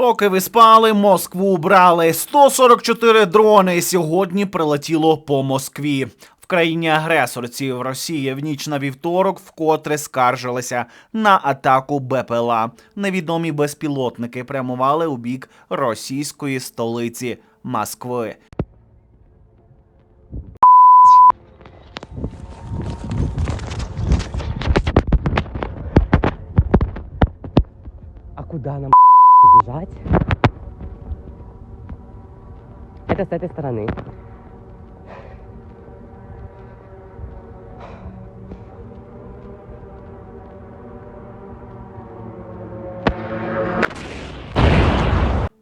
Поки ви спали, Москву брали. 144 дрони сьогодні прилетіло по Москві. В країні агресорці в Росії в ніч на вівторок вкотре скаржилися на атаку БПЛА. Невідомі безпілотники прямували у бік російської столиці Москви. А куда нам テスタテスタランニング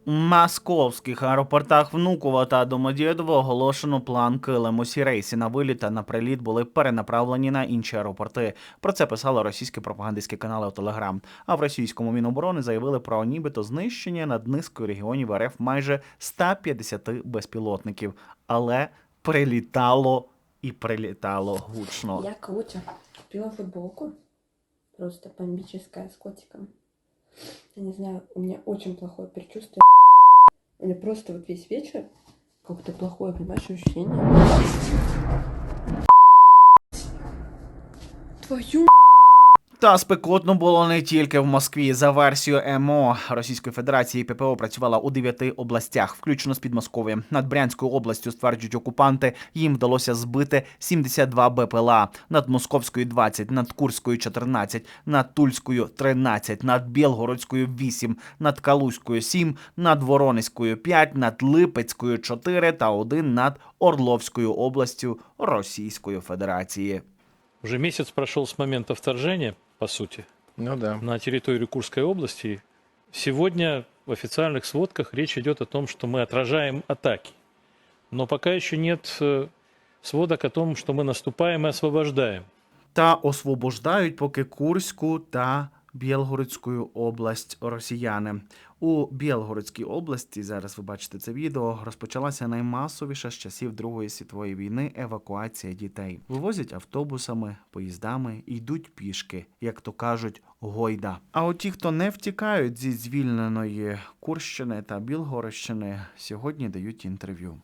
московських аеропортах Внуково та Домодєдово оголошено план килим. Усі рейси на виліт та на приліт були перенаправлені на інші аеропорти. Про це писали російські пропагандистські канали у Телеграм. А в російському міноборони заявили про нібито знищення над низкою регіонів РФ майже 150 безпілотників. Але прилітало і прилітало гучно. Я Крутя. Купила футболку. Просто бомбическая с котиком. Я не знаю, у меня очень плохое предчувствие. У меня просто вот весь вечер как-то плохое, понимаешь, ощущение. Твою Та спекотно було не тільки в Москві. За версією МО Російської Федерації ППО працювала у дев'яти областях, включно з Підмосков'ям. Над Брянською областю стверджують окупанти. Їм вдалося збити 72 БПЛА, над Московською 20, над Курською 14, над Тульською 13, над Білгородською 8, над Калузькою 7, над Воронезькою 5, над Липецькою 4 та один над Орловською областю Російської Федерації. Уже месяц прошел с момента вторжения, по сути, Ну да. на территорию Курской области. Сегодня в официальных сводках речь идет о том, что мы отражаем атаки. Но пока еще нет э, сводок о том, что мы наступаем и освобождаем. та освобождають поки Курську та Білгородську область росіяни. У Білгородській області, зараз ви бачите це відео, розпочалася наймасовіша з часів Другої світової війни евакуація дітей. Вивозять автобусами, поїздами і йдуть пішки, як то кажуть, гойда. А от ті, хто не втікають зі звільненої Курщини та Білгородщини, сьогодні дають інтерв'ю.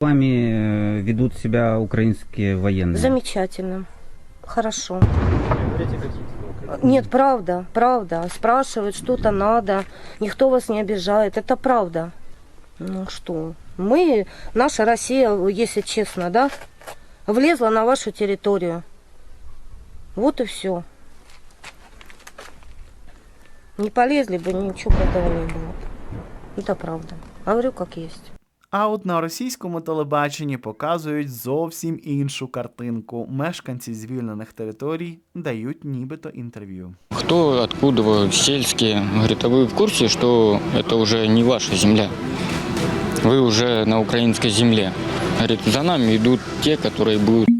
вами э, ведут себя украинские военные? Замечательно. Хорошо. Нет, правда, правда. Спрашивают, что-то надо. Никто вас не обижает. Это правда. Ну что? Мы, наша Россия, если честно, да, влезла на вашу территорию. Вот и все. Не полезли бы, ничего этого не было. Это правда. Говорю, как есть. А от на російському телебаченні показують зовсім іншу картинку. Мешканці звільнених територій дають нібито інтерв'ю. Кто, откуда вы, сельские? Говорит, а вы в курсе, что это уже не ваша земля? Вы уже на украинской земле. Говорит, за нами идут те, которые будут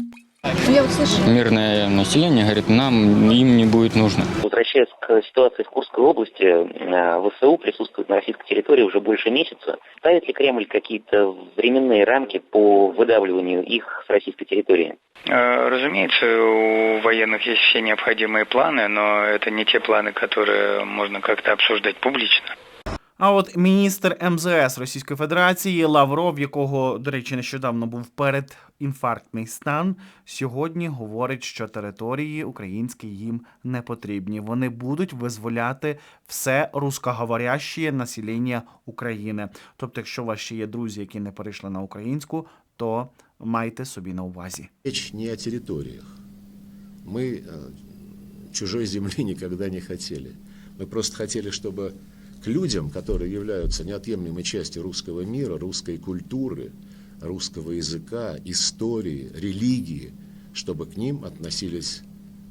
Я слышу. мирное население, говорит, нам им не будет нужно. Возвращаясь к ситуации в Курской области, э, ВСУ присутствует на российской территории уже больше месяца. Ставит ли Кремль какие-то временные рамки по выдавливанию их с российской территории? Э, Разумеется, у военных есть все необходимые планы, но это не те планы, которые можно как-то обсуждать публично. А от міністр МЗС Російської Федерації Лавров, якого, до речі, нещодавно був передінфарктний стан, сьогодні говорить, що території українські їм не потрібні. Вони будуть визволяти все рускоговоряще населення України. Тобто, якщо у вас ще є друзі, які не перейшли на українську, то майте собі на увазі. Речь не о территориях. Мы э, чужой земли никогда не хотели. Мы просто хотели, чтобы к людям, которые являются неотъемлемой частью русского мира, русской культуры, русского языка, истории, религии, чтобы к ним относились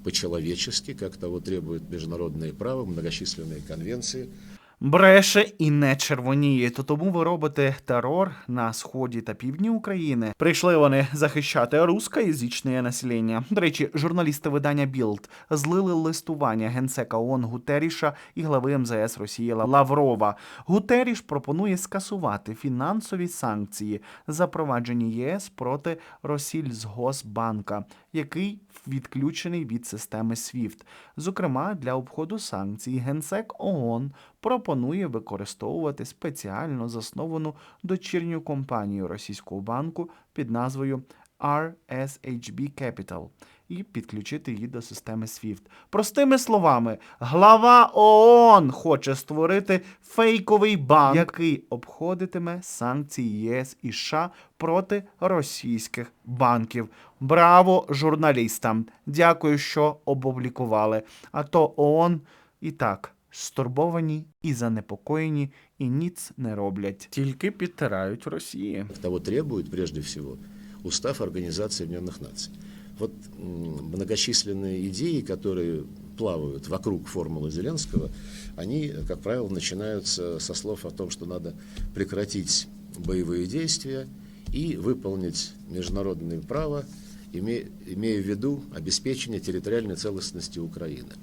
по-человечески, как того требует международное право, многочисленные конвенции – Бреше і не червоніє. То тому ви робите терор на сході та півдні України. Прийшли вони захищати рускоязичне населення. До речі, журналісти видання Білд злили листування генсека ООН Гутеріша і глави МЗС Росії Лаврова. Гутеріш пропонує скасувати фінансові санкції, запроваджені ЄС проти Росільзгосбанка, який відключений від системи SWIFT. Зокрема, для обходу санкцій генсек ООН пропонує використовувати спеціально засновану дочірню компанію російського банку під назвою RSHB Capital і підключити її до системи SWIFT. Простими словами, глава ООН хоче створити фейковий банк, який обходитиме санкції ЄС і США проти російських банків. Браво журналістам! Дякую, що опублікували. А то ООН і так стурбовані і занепокоєні, і ніц не роблять, тільки підтирають Росії. Того требует прежде всего устав Организации Объединенных Наций. Вот м, многочисленные идеи, которые плавают вокруг формулы Зеленского, они, как правило, начинаются со слов о том, что надо прекратить боевые действия и выполнить международное право, име- имея в виду обеспечение территориальной целостности Украины.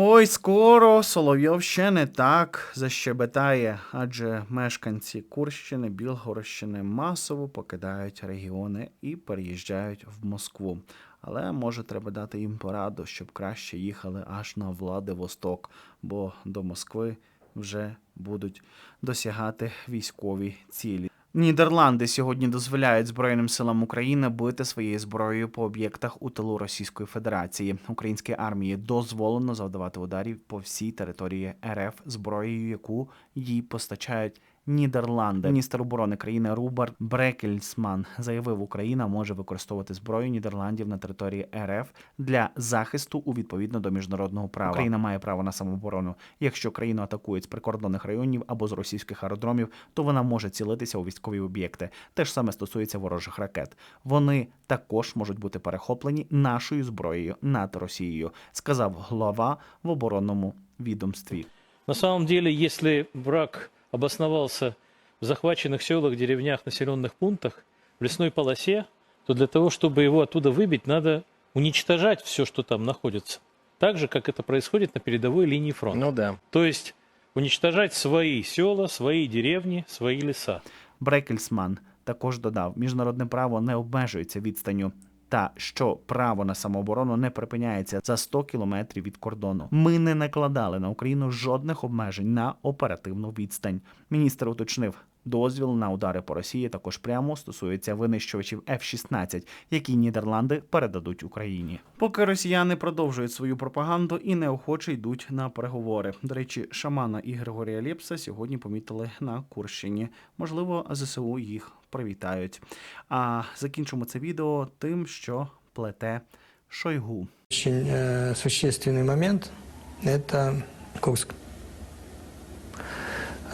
Ой, скоро Соловйов ще не так защебетає, адже мешканці Курщини, Білгородщини масово покидають регіони і переїжджають в Москву. Але може треба дати їм пораду, щоб краще їхали аж на Владивосток, бо до Москви вже будуть досягати військові цілі. Нідерланди сьогодні дозволяють Збройним силам України бити своєю зброєю по об'єктах у тилу Російської Федерації. Українській армії дозволено завдавати ударів по всій території РФ зброєю, яку їй постачають Нідерланди. Міністр оборони країни Руберт Брекельсман заявив, Україна може використовувати зброю Нідерландів на території РФ для захисту у відповідно до міжнародного права. Україна має право на самооборону. Якщо країну атакують з прикордонних районів або з російських аеродромів, то вона може цілитися у військові об'єкти. Те ж саме стосується ворожих ракет. Вони також можуть бути перехоплені нашою зброєю над Росією, сказав глава в оборонному відомстві. На самом деле, если враг обосновался в захваченных селах, деревнях, населенных пунктах, в лесной полосе, то для того, чтобы его оттуда выбить, надо уничтожать все, что там находится. Так же, как это происходит на передовой линии фронта. Ну да. То есть уничтожать свои села, свои деревни, свои леса. Брекельсман також додав, міжнародне право не обмежується відстанню. та що право на самооборону не припиняється за 100 кілометрів від кордону. Ми не накладали на Україну жодних обмежень на оперативну відстань. Міністр уточнив, дозвіл на удари по Росії також прямо стосується винищувачів F-16, які Нідерланди передадуть Україні. Поки росіяни продовжують свою пропаганду і неохоче йдуть на переговори. До речі, шамана і Григорія Лєпса сьогодні помітили на Курщині. Можливо, ЗСУ їх привітають. А закінчимо це відео тим, що плете Шойгу. Очень э, существенный момент – это Курск.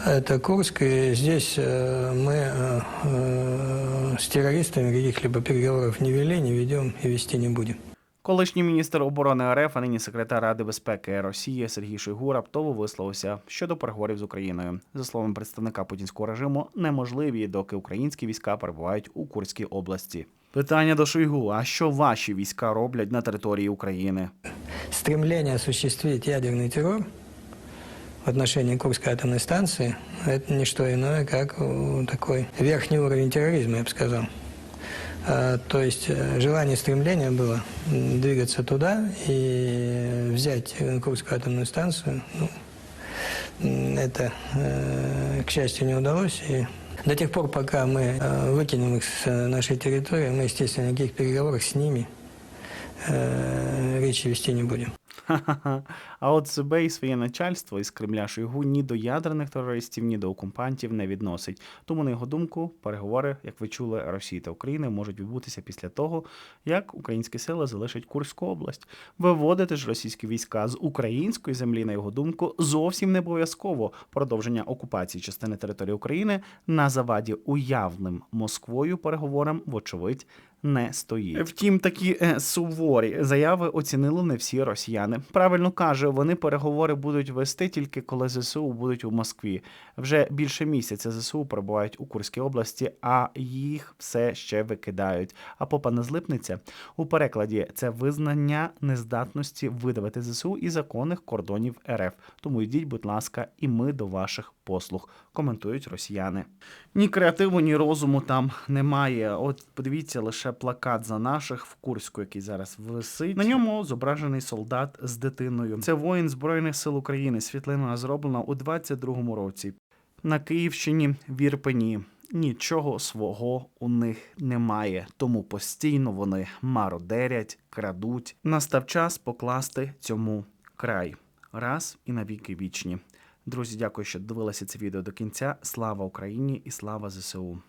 Это Курск, и здесь э, мы э, э, с террористами каких-либо переговоров не вели, не ведем и вести не будем. Колишній міністр оборони РФ, а нині секретар Ради безпеки Росії Сергій Шойгу раптово висловився щодо переговорів з Україною. За словами представника путінського режиму, неможливі, доки українські війська перебувають у Курській області. Питання до Шойгу: а що ваші війська роблять на території України? Стремление осуществить ядерный террор в отношении Курской атомной станции – это не что иное, как э, такой верхний уровень терроризма, я бы сказал. А, То есть э, желание, стремление было двигаться туда и взять э, Курскую атомную станцию. Ну, это, э, к счастью, не удалось. И до тех пор, пока мы э, выкинем их с э, нашей территории, мы, естественно, никаких переговоров с ними э, речи вести не будем. А от себе і своє начальство із Кремля Шойгу ні до ядерних терористів, ні до окупантів не відносить. Тому, на його думку, переговори, як ви чули, Росії та України можуть відбутися після того, як українські сили залишать Курську область. Виводити ж російські війська з української землі, на його думку, зовсім не обов'язково продовження окупації частини території України на заваді уявним Москвою переговорам, вочевидь. Не стоїть. Втім, такі е, суворі заяви оцінили не всі росіяни. Правильно каже, вони переговори будуть вести тільки коли ЗСУ будуть у Москві. Вже більше місяця ЗСУ перебувають у Курській області, а їх все ще викидають. А попа не злипнеться у перекладі це визнання нездатності видавити ЗСУ і законних кордонів РФ. Тому йдіть, будь ласка, і ми до ваших послуг. Коментують росіяни. Ні креативу, ні розуму там немає. От подивіться лише плакат за наших в Курську, який зараз висить. На ньому зображений солдат з дитиною. Це воїн Збройних сил України. Світлина зроблена у 22-му році. На Київщині в Ірпені. Нічого свого у них немає, тому постійно вони мародерять, крадуть. Настав час покласти цьому край раз і навіки вічні. Друзі, дякую, що дивилися це відео до кінця. Слава Україні і слава ЗСУ!